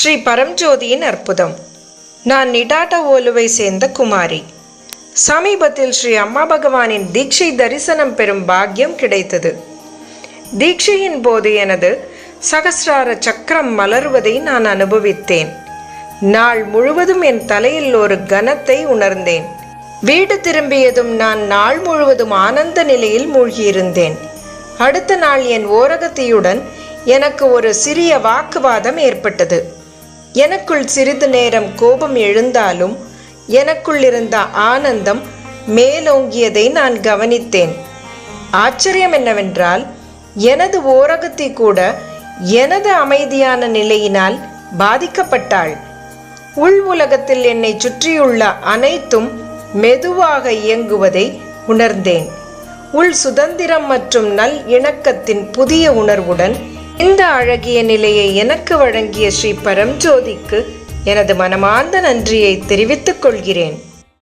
ஸ்ரீ பரம்ஜோதியின் அற்புதம். நான் நிடாட்ட ஓலுவை சேர்ந்த குமாரி. சமீபத்தில் ஸ்ரீ அம்மா பகவானின் தீட்சை தரிசனம் பெறும் பாக்கியம் கிடைத்தது. தீட்சையின் போது எனது சகசிரார சக்கரம் மலர்வதை நான் அனுபவித்தேன். நாள் முழுவதும் என் தலையில் ஒரு கனத்தை உணர்ந்தேன். வீடு திரும்பியதும் நான் நாள் முழுவதும் ஆனந்த நிலையில் மூழ்கியிருந்தேன். அடுத்த நாள் என் ஓரகத்தியுடன் எனக்கு ஒரு சிறிய வாக்குவாதம் ஏற்பட்டது. எனக்குள் சிறிது நேரம் கோபம் எழுந்தாலும் எனக்குள் இருந்த ஆனந்தம் மேலோங்கியதை நான் கவனித்தேன். ஆச்சரியம் என்னவென்றால் எனது ஓரகத்தை கூட எனது அமைதியான நிலையினால் பாதிக்கப்பட்டாள். உள் உலகத்தில் என்னை சுற்றியுள்ள அனைத்தும் மெதுவாக இயங்குவதை உணர்ந்தேன். உள் சுதந்திரம் மற்றும் நல் இணக்கத்தின் புதிய உணர்வுடன் இந்த அழகிய நிலையை எனக்கு வழங்கிய ஸ்ரீ பரம்ஜோதிக்கு எனது மனமார்ந்த நன்றியை தெரிவித்துக் கொள்கிறேன்.